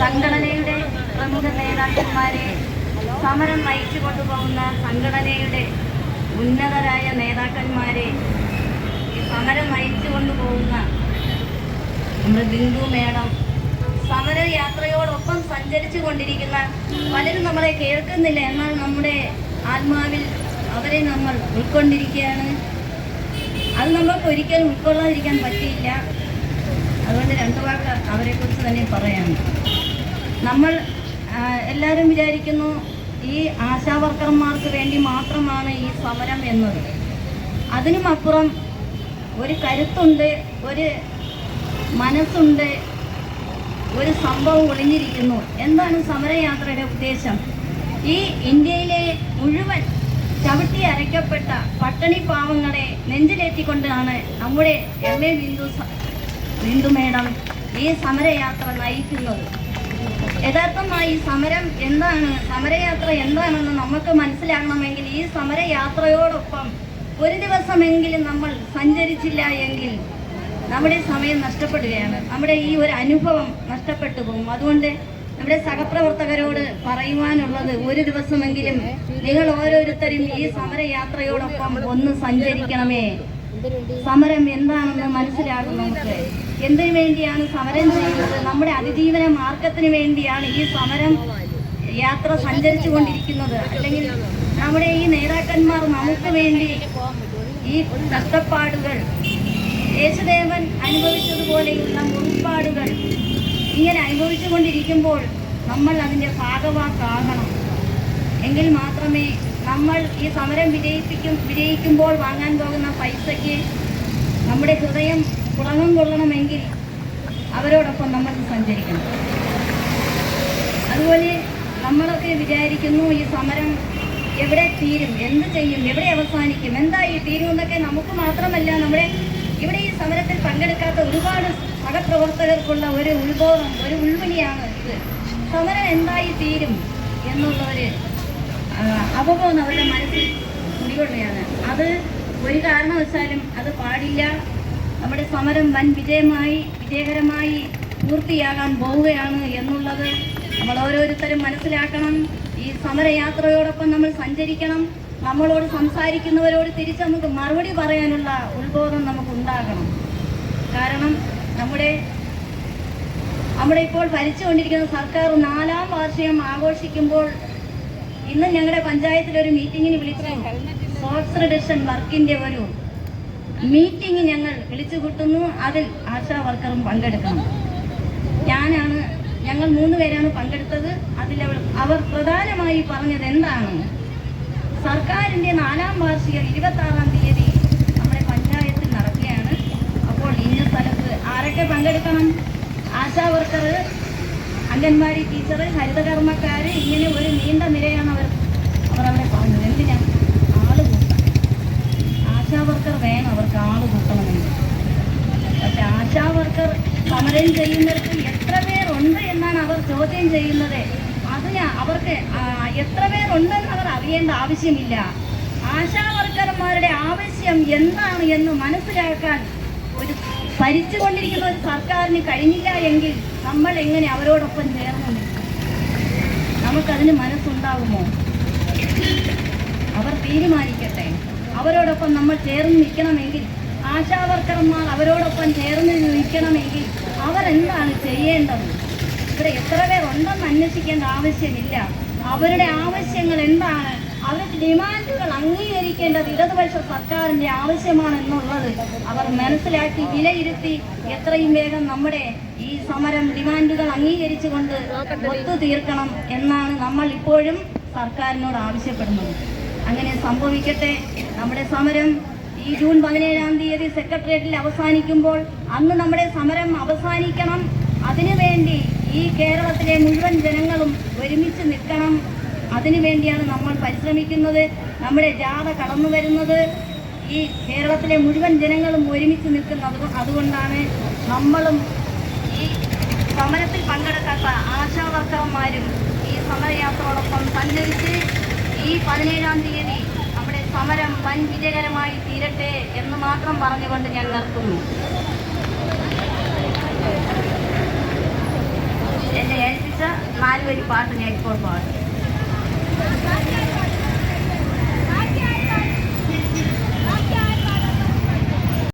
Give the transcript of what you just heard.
സംഘടനയുടെ പ്രമുഖ നേതാക്കന്മാരെ സമരം നയിച്ചു കൊണ്ടുപോകുന്ന സംഘടനയുടെ ഉന്നതരായ നേതാക്കന്മാരെ സമരം നയിച്ചു കൊണ്ടുപോകുന്ന ബിന്ദു മേഡം സമരയാത്രയോടൊപ്പം സഞ്ചരിച്ചു കൊണ്ടിരിക്കുന്ന പലരും നമ്മളെ കേൾക്കുന്നില്ല. എന്നാൽ നമ്മുടെ ആത്മാവിൽ അവരെ നമ്മൾ ഉൾക്കൊണ്ടിരിക്കുകയാണ്. അത് നമ്മൾക്ക് ഒരിക്കലും ഉൾക്കൊള്ളാതിരിക്കാൻ പറ്റിയില്ല. അതുകൊണ്ട് രണ്ടു വാക്ക് അവരെക്കുറിച്ച് തന്നെ പറയാം. നമ്മൾ എല്ലാവരും വിചാരിക്കുന്നു ഈ ആശാവർക്കർമാർക്ക് വേണ്ടി മാത്രമാണ് ഈ സമരം എന്നത്. അതിനുമപ്പുറം ഒരു കരുത്തുണ്ട് ഒരു മനസ്സുണ്ട് ഒരു സംഭവം ഒളിഞ്ഞിരിക്കുന്നു. എന്താണ് സമരയാത്രയുടെ ഉദ്ദേശം? ഈ ഇന്ത്യയിലെ മുഴുവൻ ചവിട്ടി അരയ്ക്കപ്പെട്ട പട്ടണി പാവങ്ങളെ നെഞ്ചിലേറ്റിക്കൊണ്ടാണ് നമ്മുടെ M. A. Bindu Bindu madam ഈ സമരയാത്ര നയിക്കുന്നത്. യഥാർത്ഥമായി സമരം എന്താണ്? സമരയാത്ര എന്താണെന്ന് നമുക്ക് മനസ്സിലാകണമെങ്കിൽ ഈ സമരയാത്രയോടൊപ്പം ഒരു ദിവസമെങ്കിലും നമ്മൾ സഞ്ചരിച്ചില്ല എങ്കിൽ നമ്മുടെ സമയം നഷ്ടപ്പെടുകയാണ്. നമ്മുടെ ഈ ഒരു അനുഭവം നഷ്ടപ്പെട്ടു പോകും. അതുകൊണ്ട് നമ്മുടെ സഹപ്രവർത്തകരോട് പറയുവാനുള്ളത് ഒരു ദിവസമെങ്കിലും നിങ്ങൾ ഓരോരുത്തരും ഈ സമരയാത്രയോടൊപ്പം ഒന്ന് സഞ്ചരിക്കണമേ. സമരം എന്താണെന്ന് മനസ്സിലാകും നമുക്ക് എന്തിനു വേണ്ടിയാണ് സമരം ചെയ്യുന്നത്? നമ്മുടെ അതിജീവന മാർഗത്തിന് വേണ്ടിയാണ് ഈ സമരം യാത്ര സഞ്ചരിച്ചു കൊണ്ടിരിക്കുന്നത് അല്ലെങ്കിൽ നമ്മുടെ ഈ നേതാക്കന്മാർ നമുക്ക് വേണ്ടി ഈ കഷ്ടപ്പാടുകൾ യേശുദേവൻ അനുഭവിച്ചതുപോലെയുള്ള മുറിപ്പാടുകൾ ഇങ്ങനെ അനുഭവിച്ചു കൊണ്ടിരിക്കുമ്പോൾ നമ്മൾ അതിന്റെ ഭാഗവാക്കാകണം. എങ്കിൽ മാത്രമേ നമ്മൾ ഈ സമരം വിജയിപ്പിക്കും വിജയിക്കുമ്പോൾ വാങ്ങാൻ പോകുന്ന പൈസയ്ക്ക് നമ്മുടെ ഹൃദയം പുളകം കൊള്ളണമെങ്കിൽ അവരോടൊപ്പം നമ്മൾ സഞ്ചരിക്കണം. അതുപോലെ നമ്മളൊക്കെ വിചാരിക്കുന്നു ഈ സമരം എവിടെ തീരും എന്ത് ചെയ്യും എവിടെ അവസാനിക്കും എന്താ ഈ തീരുമെന്നൊക്കെ നമുക്ക് മാത്രമല്ല നമ്മുടെ ഇവിടെ ഈ സമരത്തിൽ പങ്കെടുക്കാത്ത ഒരുപാട് സഹപ്രവർത്തകർക്കുള്ള ഒരു ഉത്ബോധം ഒരു ഉൾവിളിയാണ് ഇത്. സമരം എന്തായി തീരും എന്നുള്ള ഒരു ആ, അവബോധം അവരുടെ മനസ്സിൽ കുടികൊള്ളുകയാണ്. അത് ഒരു കാരണവശാലും അത് പാടില്ല. നമ്മുടെ സമരം വൻ വിജയമായി വിജയകരമായി പൂർത്തിയാകാൻ പോവുകയാണ് എന്നുള്ളത് നമ്മൾ ഓരോരുത്തരും മനസ്സിലാക്കണം. ഈ സമരയാത്രയോടൊപ്പം നമ്മൾ സഞ്ചരിക്കണം. നമ്മളോട് സംസാരിക്കുന്നവരോട് തിരിച്ച് നമുക്ക് മറുപടി പറയാനുള്ള ഉത്ബോധം നമുക്ക് ഉണ്ടാകണം കാരണം നമ്മുടെ നമ്മുടെ ഇപ്പോൾ ഭരിച്ചുകൊണ്ടിരിക്കുന്ന സർക്കാർ നാലാം വാർഷികം ആഘോഷിക്കുമ്പോൾ ഇന്ന് ഞങ്ങളുടെ പഞ്ചായത്തിൽ ഒരു മീറ്റിങ്ങിന് വിളിച്ചു. സ്പോർട്സ് റിഡക്ഷൻ വർക്കിന്റെ ഒരു മീറ്റിംഗ് ഞങ്ങൾ വിളിച്ചു കൂട്ടുന്നു. അതിൽ ആശാ വർക്കറും പങ്കെടുക്കണം ഞാനാണ് ഞങ്ങൾ മൂന്ന് പേരാണ് പങ്കെടുത്തത്. അതിൽ അവർ പ്രധാനമായി പറഞ്ഞത് എന്താണ്? സർക്കാരിന്റെ നാലാം വാർഷികം ഇരുപത്തി ആറാം തീയതി നമ്മുടെ പഞ്ചായത്തിൽ നടക്കുകയാണ്. അപ്പോൾ ഇന്ന സ്ഥലത്ത് ആരൊക്കെ പങ്കെടുക്കണം? ആശാ വർക്കർ അംഗൻവാടി ടീച്ചർ ഹരിതകർമ്മക്കാര് ഇങ്ങനെ ഒരു നീണ്ട നിരയാണ് അവർ അവർ അവരെ പറഞ്ഞത് എന്തിനാ? ആൾ കൂട്ടണം. ആശാ വർക്കർ വേണം അവർക്ക് ആൾ കൂട്ടണമെങ്കിൽ. പക്ഷെ ആശാ വർക്കർ സമരം ചെയ്യുന്നവർക്ക് എത്ര പേരുണ്ട് എന്നാണ് അവർ ചോദ്യം ചെയ്യുന്നത്. അതിന് അവർക്ക് എത്ര പേരുണ്ടെന്ന് അവർ അറിയേണ്ട ആവശ്യമില്ല. ആശാ വർക്കർമാരുടെ ആവശ്യം എന്താണ് എന്ന് മനസ്സിലാക്കാൻ ഒരു ഭരിച്ചുകൊണ്ടിരിക്കുന്ന ഒരു സർക്കാരിന് കഴിഞ്ഞില്ല എങ്കിൽ നമ്മൾ എങ്ങനെ അവരോടൊപ്പം ചേർന്നു നമുക്കതിന് മനസ്സുണ്ടാകുമോ? അവർ തീരുമാനിക്കട്ടെ. അവരോടൊപ്പം നമ്മൾ ചേർന്ന് നിൽക്കണമെങ്കിൽ ആശാവർക്കർമാർ അവരോടൊപ്പം ചേർന്ന് നിൽക്കണമെങ്കിൽ അവരെന്താണ് ചെയ്യേണ്ടത്? ഇവിടെ എത്ര പേർ ഉണ്ടെന്ന് അന്വേഷിക്കേണ്ട ആവശ്യമില്ല. അവരുടെ ആവശ്യങ്ങൾ എന്താണ്? അവരുടെ ഡിമാൻഡുകൾ അംഗീകരിക്കേണ്ടത് ഇടതുപക്ഷ സർക്കാരിന്റെ ആവശ്യമാണെന്നുള്ളത് അവർ മനസ്സിലാക്കി വിലയിരുത്തി എത്രയും വേഗം നമ്മുടെ ഈ സമരം ഡിമാൻഡുകൾ അംഗീകരിച്ചുകൊണ്ട് ഒത്തുതീർക്കണം എന്നാണ് നമ്മൾ ഇപ്പോഴും സർക്കാരിനോട് ആവശ്യപ്പെടുന്നത്. അങ്ങനെ സംഭവിക്കട്ടെ. നമ്മുടെ സമരം ഈ ജൂൺ പതിനേഴാം തീയതി സെക്രട്ടേറിയറ്റിൽ അവസാനിക്കുമ്പോൾ അന്ന് നമ്മുടെ സമരം അവസാനിക്കണം. അതിനുവേണ്ടി ഈ കേരളത്തിലെ മുഴുവൻ ജനങ്ങളും ഒരുമിച്ച് നിൽക്കണം. അതിനുവേണ്ടിയാണ് നമ്മൾ പരിശ്രമിക്കുന്നത്. നമ്മുടെ ജാഥ കടന്നു വരുന്നത്. ഈ കേരളത്തിലെ മുഴുവൻ ജനങ്ങളും ഒരുമിച്ച് നിൽക്കുന്നത് അതുകൊണ്ടാണ് നമ്മളും ഈ സമരത്തിൽ പങ്കെടുക്കാത്ത ആശാവർക്കർമാരും ഈ സമരയാത്രയോടൊപ്പം സഞ്ചരിച്ച് ഈ പതിനേഴാം തീയതി നമ്മുടെ സമരം വൻ വിജയകരമായി തീരട്ടെ എന്ന് മാത്രം പറഞ്ഞുകൊണ്ട് ഞാൻ നിർത്തുന്നു. എന്നെ ഏൽപ്പിച്ച നാലുവരി പാട്ട് ഞാൻ ഇപ്പോൾ പാടും. Thank you.